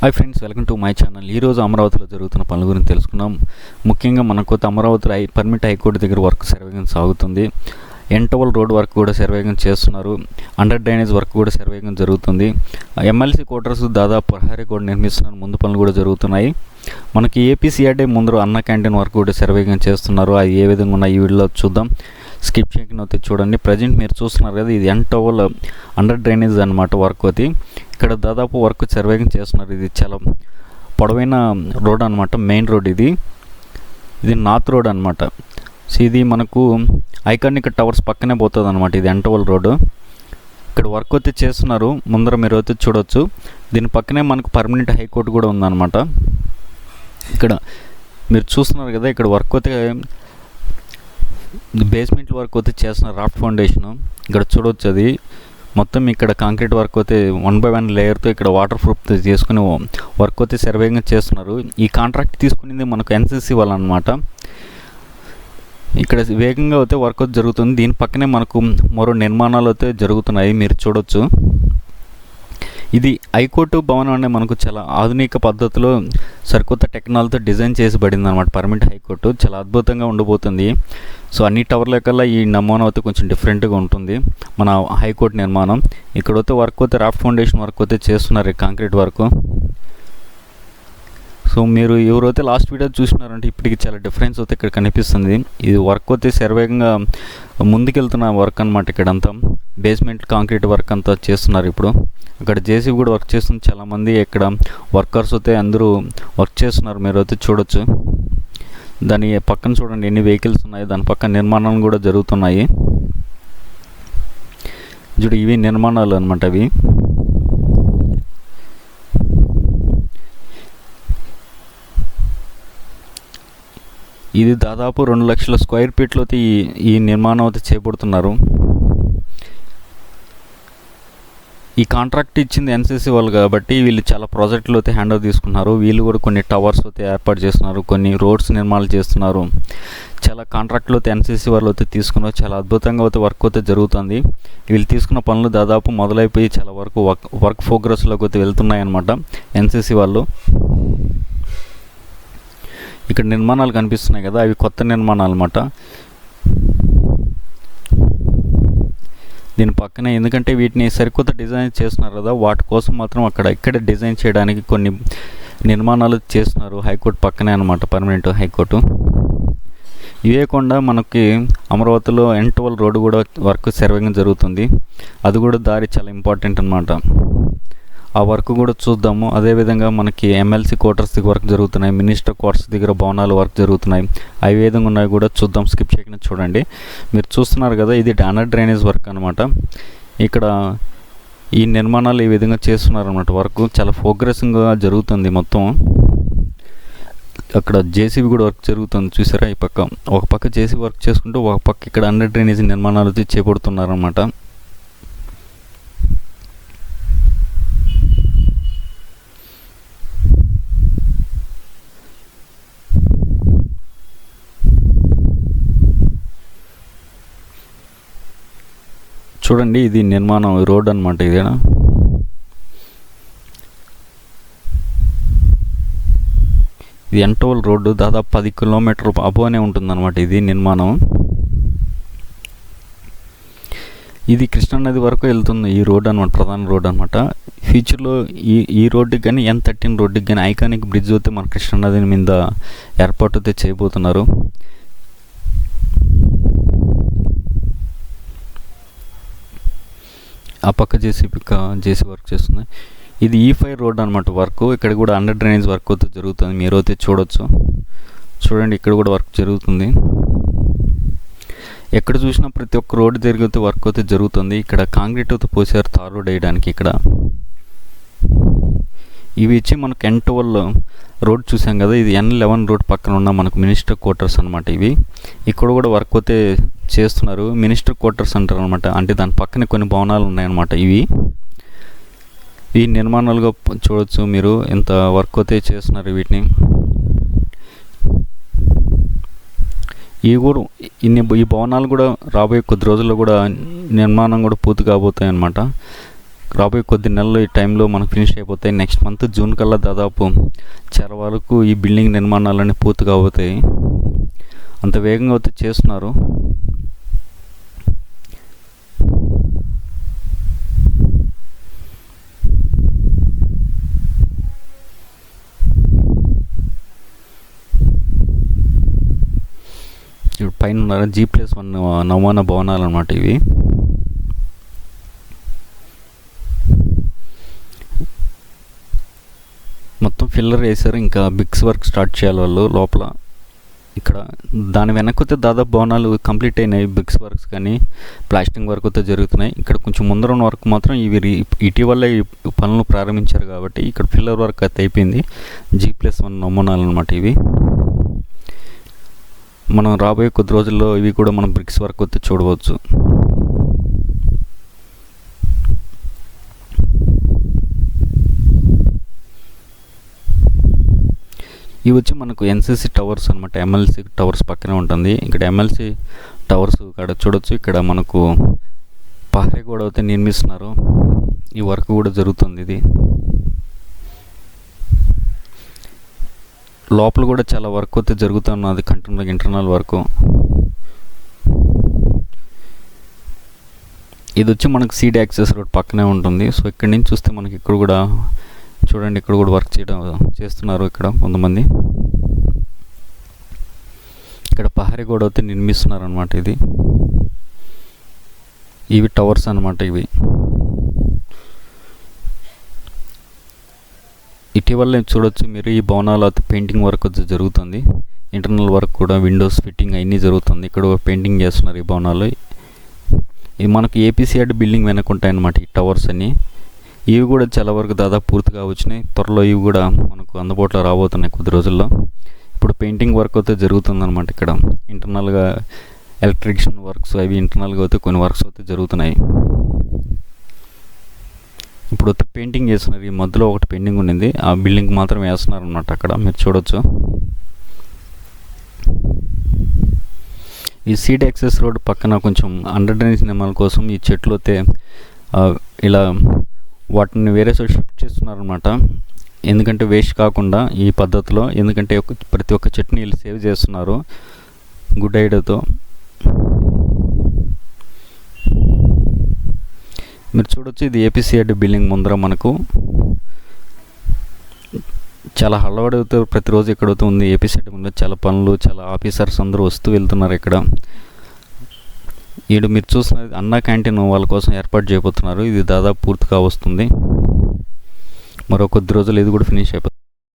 Hi friends welcome to my channel ఈరోజు అమరావతిలో జరుగుతున్న పనుల గురించి తెలుసుకున్నాం ముఖ్యంగా మన కొత్త అమరావతి హై పర్మిట్ హైకోర్టు దగ్గర వర్క్ సర్వేగం సాగుతుంది. ఎంటవల్ రోడ్ వర్క్ కూడా సర్వేగం చేస్తున్నారు. అండర్ డ్రైనేజ్ వర్క్ కూడా సర్వేగం జరుగుతుంది. ఎమ్మెల్సీ క్వార్టర్స్ దాదాపు ప్రహారీ కూడా నిర్మిస్తున్నారు. ముందు పనులు కూడా జరుగుతున్నాయి. మనకి ఏపీసీఆర్డే ముందు అన్న క్యాంటీన్ వర్క్ కూడా సర్వేగం చేస్తున్నారు. అది ఏ విధంగా ఉన్నాయి ఈ వీడియోలో చూద్దాం. స్కిప్ చేయకపోతే చూడండి. ప్రజెంట్ మీరు చూస్తున్నారు కదా ఇది ఎంటవల్ అండర్ డ్రైనేజ్ అనమాట వర్క్ అది. ఇక్కడ దాదాపు వర్క్ సర్వేగం చేస్తున్నారు. ఇది చాలా పొడవైన రోడ్ అనమాట మెయిన్ రోడ్ ఇది. ఇది నార్త్ రోడ్ అనమాట సో ఇది మనకు ఐకానిక్ టవర్స్ పక్కనే పోతుంది అనమాట ఇది ఎంటవల్ రోడ్డు ఇక్కడ వర్క్ అయితే చేస్తున్నారు. ముందర మీరు అయితే చూడొచ్చు. దీని పక్కనే మనకు పర్మనెంట్ హైకోర్టు కూడా ఉందన్నమాట. ఇక్కడ మీరు చూస్తున్నారు కదా ఇక్కడ వర్క్ అయితే బేస్మెంట్ వర్క్ అయితే చేస్తున్నారు రాఫ్ట్ ఫౌండేషన్ ఇక్కడ చూడవచ్చు అది. మొత్తం ఇక్కడ కాంక్రీట్ వర్క్ అయితే వన్ బై వన్ లేయర్తో ఇక్కడ వాటర్ ప్రూఫ్ చేసుకుని వర్క్ అయితే సర్వేగా చేస్తున్నారు. ఈ కాంట్రాక్ట్ తీసుకునేది మనకు ఎన్సీసీ వాళ్ళనమాట. ఇక్కడ వేగంగా అయితే వర్క్ జరుగుతుంది. దీని పక్కనే మనకు మరో నిర్మాణాలు అయితే జరుగుతున్నాయి. మీరు చూడొచ్చు. ఇది హైకోర్టు భవనం అనే మనకు చాలా ఆధునిక పద్ధతిలో సరికొత్త టెక్నాలజీతో డిజైన్ చేసిబడింది అనమాట పర్మిట్ హైకోర్టు చాలా అద్భుతంగా ఉండబోతుంది. సో అన్ని టవర్ల కల్లా ఈ నమూనా అయితే కొంచెం డిఫరెంట్గా ఉంటుంది. మన హైకోర్టు నిర్మాణం. ఇక్కడైతే వర్క్ అయితే రాఫ్ ఫౌండేషన్ వర్క్ అయితే చేస్తున్నారు కాంక్రీట్ వర్క్. సో మీరు ఎవరైతే లాస్ట్ వీడియో చూసినారంటే ఇప్పటికి చాలా డిఫరెన్స్ అయితే ఇక్కడ కనిపిస్తుంది. ఇది వర్క్ అయితే సర్వేగంగా ముందుకెళ్తున్న వర్క్ అనమాట ఇక్కడంతా. బేస్మెంట్ కాంక్రీట్ వర్క్ అంతా చేస్తున్నారు ఇప్పుడు. అక్కడ జేసీబీ కూడా వర్క్ చేస్తుంది. చాలామంది ఇక్కడ వర్కర్స్ అయితే అందరూ వర్క్ చేస్తున్నారు. మీరు అయితే చూడొచ్చు. దాని పక్కన చూడండి ఎన్ని వెహికల్స్ ఉన్నాయి. దాని పక్కన నిర్మాణాలు కూడా జరుగుతున్నాయి. చూడు ఇవి నిర్మాణాలు అనమాట అవి. ఇది దాదాపు రెండు లక్షల స్క్వేర్ ఫీట్లో అయితే ఈ ఈ నిర్మాణం అయితే చేపడుతున్నారు. ఈ కాంట్రాక్ట్ ఇచ్చింది ఎన్సీసీ వాళ్ళు కాబట్టి వీళ్ళు చాలా ప్రాజెక్టులు అయితే హ్యాండ్ ఓవర్ తీసుకున్నారు. వీళ్ళు కూడా కొన్ని టవర్స్ అయితే ఏర్పాటు చేస్తున్నారు కొన్ని రోడ్స్ నిర్మాణాలు చేస్తున్నారు. చాలా కాంట్రాక్ట్లు అయితే ఎన్సీసీ వాళ్ళు అయితే తీసుకున్నారు. చాలా అద్భుతంగా అయితే వర్క్ అయితే జరుగుతుంది. వీళ్ళు తీసుకున్న పనులు దాదాపు మొదలైపోయి చాలా వరకు వర్క్ వర్క్ ప్రోగ్రెస్లోకి అయితే వెళ్తున్నాయి అనమాట ఎన్సీసీ వాళ్ళు. ఇక్కడ నిర్మాణాలు కనిపిస్తున్నాయి కదా అవి కొత్త నిర్మాణాలు అనమాట దీని పక్కనే ఎందుకంటే వీటిని సరికొత్త డిజైన్ చేస్తున్నారు కదా వాటి కోసం మాత్రం అక్కడ ఇక్కడ డిజైన్ చేయడానికి కొన్ని నిర్మాణాలు చేస్తున్నారు హైకోర్టు పక్కనే అనమాట పర్మనెంట్ హైకోర్టు. ఇవే కాకుండా మనకి అమరావతిలో ఎంటవల్ రోడ్డు కూడా వర్క్ సర్వేగా జరుగుతుంది. అది కూడా దారి చాలా ఇంపార్టెంట్ అనమాట ఆ వర్క్ కూడా చూద్దాము. అదేవిధంగా మనకి ఎమ్మెల్సీ క్వార్టర్స్ దగ్గర వర్క్ జరుగుతున్నాయి. మినిస్టర్ క్వార్టర్స్ దగ్గర భవనాలు వర్క్ జరుగుతున్నాయి. అవి విధంగా ఉన్నాయి కూడా చూద్దాం. స్కిప్ చేయకుండా చూడండి. మీరు చూస్తున్నారు కదా ఇది డానర్ డ్రైనేజ్ వర్క్ అనమాట ఇక్కడ ఈ నిర్మాణాలు ఈ విధంగా చేస్తున్నారు అన్నమాట వర్క్. చాలా ప్రోగ్రెసింగ్గా జరుగుతుంది మొత్తం. అక్కడ జేసీబీ కూడా వర్క్ జరుగుతుంది. చూసారా ఈ పక్క? ఒక పక్క జేసీబీ వర్క్ చేసుకుంటూ ఒక పక్క ఇక్కడ అండర్ డ్రైనేజ్ నిర్మాణాలు చేపడుతున్నారన్నమాట. చూడండి ఇది నిర్మాణం రోడ్ అనమాట ఇదేనా? ఇది ఎంటోల్ రోడ్డు దాదాపు పది కిలోమీటర్ అబోనే ఉంటుందన్నమాట ఇది నిర్మాణం. ఇది కృష్ణానది వరకు వెళ్తుంది ఈ రోడ్ అనమాట ప్రధాన రోడ్ అనమాట ఫ్యూచర్లో ఈ ఈ రోడ్డుకి కానీ ఎన్ థర్టీన్ రోడ్డుకి కానీ ఐకానిక్ బ్రిడ్జ్ అయితే మన కృష్ణానది మీద ఏర్పాటు అయితే చేయబోతున్నారు. ఆ పక్క జేసీ పిక్క జేసీ వర్క్ చేస్తుంది. ఇది ఈ ఫైవ్ రోడ్ అనమాట వర్క్. ఇక్కడ కూడా అండర్ డ్రైనేజ్ వర్క్ అయితే జరుగుతుంది. మీరు అయితే చూడొచ్చు. చూడండి ఇక్కడ కూడా వర్క్ జరుగుతుంది. ఎక్కడ చూసినా ప్రతి ఒక్క రోడ్డు జరిగితే వర్క్ అయితే జరుగుతుంది. ఇక్కడ కాంక్రీట్ అయితే పోసారు తార్ రోడ్ వేయడానికి ఇక్కడ. ఇవి ఇచ్చి మనకు ఎన్ ట్వెల్వ్ రోడ్ చూసాం కదా. ఇది ఎన్ లెవెన్ రోడ్ పక్కన ఉన్న మనకు మినిస్టర్ క్వార్టర్స్ అనమాట ఇవి. ఇక్కడ కూడా వర్క్ అయితే చేస్తున్నారు. మినిస్టర్ క్వార్టర్స్ అంటారు అనమాట అంటే దాని పక్కనే కొన్ని భవనాలు ఉన్నాయన్నమాట ఇవి. ఈ నిర్మాణాలుగా చూడొచ్చు మీరు. ఎంత వర్క్ అయితే చేస్తున్నారు వీటిని. ఈ కూడా ఇన్ని ఈ భవనాలు కూడా రాబోయే కొద్ది రోజుల్లో కూడా నిర్మాణం కూడా పూర్తి కాబోతాయి అనమాట రాబోయే కొద్ది నెలలు ఈ టైంలో మనకు ఫినిష్ అయిపోతాయి. నెక్స్ట్ మంత్ జూన్ కల్లా దాదాపు చాలా వరకు ఈ బిల్డింగ్ నిర్మాణాలన్నీ పూర్తిగా కాబోతాయి. అంత వేగంగా అయితే చేస్తున్నారు. పైన ఉన్నారు జీ ప్లస్ వన్ నవాన భవనాలు అనమాట ఇవి. మొత్తం ఫిల్లర్ వేశారు. ఇంకా బిగ్స్ వర్క్ స్టార్ట్ చేయాలి వాళ్ళు లోపల. ఇక్కడ దాని వెనకపోతే దాదాపు భవనాలు కంప్లీట్ అయినాయి. బిగ్స్ వర్క్స్ కానీ ప్లాస్టింగ్ వర్క్ అయితే జరుగుతున్నాయి. ఇక్కడ కొంచెం ముందర ఉన్న వర్క్ మాత్రం ఇవి ఇటీవలే పనులు ప్రారంభించారు కాబట్టి ఇక్కడ ఫిల్లర్ వర్క్ అయితే అయిపోయింది. జీ ప్లస్ వన్ నమూనాలు అనమాట ఇవి. మనం రాబోయే కొద్ది రోజుల్లో ఇవి కూడా మనం బ్రిక్స్ వర్క్ అయితే చూడవచ్చు. ఇవి వచ్చి మనకు ఎన్సీసీ టవర్స్ అనమాట ఎమ్మెల్సీ టవర్స్ పక్కనే ఉంటుంది. ఇక్కడ ఎమ్మెల్సీ టవర్స్ ఇక్కడ చూడొచ్చు. ఇక్కడ మనకు పహరీ గోడ అయితే నిర్మిస్తున్నారు. ఈ వర్క్ కూడా జరుగుతుంది ఇది. లోపల కూడా చాలా వర్క్ అయితే జరుగుతున్నది కంటెంట్ ఇంటర్నల్ వర్క్ ఇది వచ్చి మనకు సీడ్ యాక్సెస్ రోడ్ పక్కనే ఉంటుంది. సో ఇక్కడ నుంచి చూస్తే మనకి ఇక్కడ కూడా చూడండి ఇక్కడ కూడా వర్క్ చేయడం చేస్తున్నారు ఇక్కడ కొంతమంది. ఇక్కడ పహారీ గోడ అయితే నిర్మిస్తున్నారు అనమాట ఇది. ఇవి టవర్స్ అనమాట ఇవి. ఇటీవల చూడొచ్చు మీరు ఈ భవనాల పెయింటింగ్ వర్క్ జరుగుతుంది. ఇంటర్నల్ వర్క్ కూడా విండోస్ ఫిట్టింగ్ అన్నీ జరుగుతుంది. ఇక్కడ పెయింటింగ్ చేస్తున్నారు ఈ భవనాలు. ఇది మనకు ఏపీసీఆర్ బిల్డింగ్ వెనకుంటాయి అన్నమాట ఈ టవర్స్ అన్నీ. ఇవి కూడా చాలా వరకు దాదాపు పూర్తిగా వచ్చినాయి. త్వరలో ఇవి కూడా మనకు అందుబాటులో రాబోతున్నాయి కొద్ది రోజుల్లో. ఇప్పుడు పెయింటింగ్ వర్క్ అయితే జరుగుతుందన్నమాట ఇక్కడ. ఇంటర్నల్గా ఎలక్ట్రిషియన్ వర్క్స్ అవి ఇంటర్నల్గా అయితే కొన్ని వర్క్స్ అయితే జరుగుతున్నాయి. ఇప్పుడు పెయింటింగ్ చేస్తున్నారు ఈ మధ్యలో ఒకటి పెయింటింగ్ ఉండింది ఆ బిల్డింగ్ మాత్రం వేస్తున్నారు అన్నమాట అక్కడ మీరు చూడొచ్చు. ఈ సీడ్ యాక్సెస్ రోడ్ పక్కన కొంచెం అండర్ డ్రైనేజ్ నిర్మాణం కోసం ఈ చెట్లు అయితే ఇలా వాటిని వేరే సైడ్ షిఫ్ట్ చేస్తున్నారనమాట ఎందుకంటే వేస్ట్ కాకుండా ఈ పద్ధతిలో ఎందుకంటే ప్రతి ఒక్క చెట్టుని వీళ్ళు సేవ్ చేస్తున్నారు గుడ్ ఐడియాతో. మీరు చూడొచ్చు ఇది ఏపీసీఆర్డి బిల్డింగ్ ముందర మనకు. చాలా హల్లవాడితో ప్రతిరోజు ఇక్కడ అవుతుంది ఏపీసీఆర్డి ముందర. చాలా పనులు చాలా ఆఫీసర్స్ అందరూ వస్తూ వెళ్తున్నారు ఇక్కడ. ఈడు మీరు చూసిన అన్నా క్యాంటీన్ వాళ్ళ కోసం ఏర్పాటు చేయబోతున్నారు. ఇది దాదాపు పూర్తిగా వస్తుంది. మరో కొద్ది రోజులు ఇది కూడా ఫినిష్ అయిపోతుంది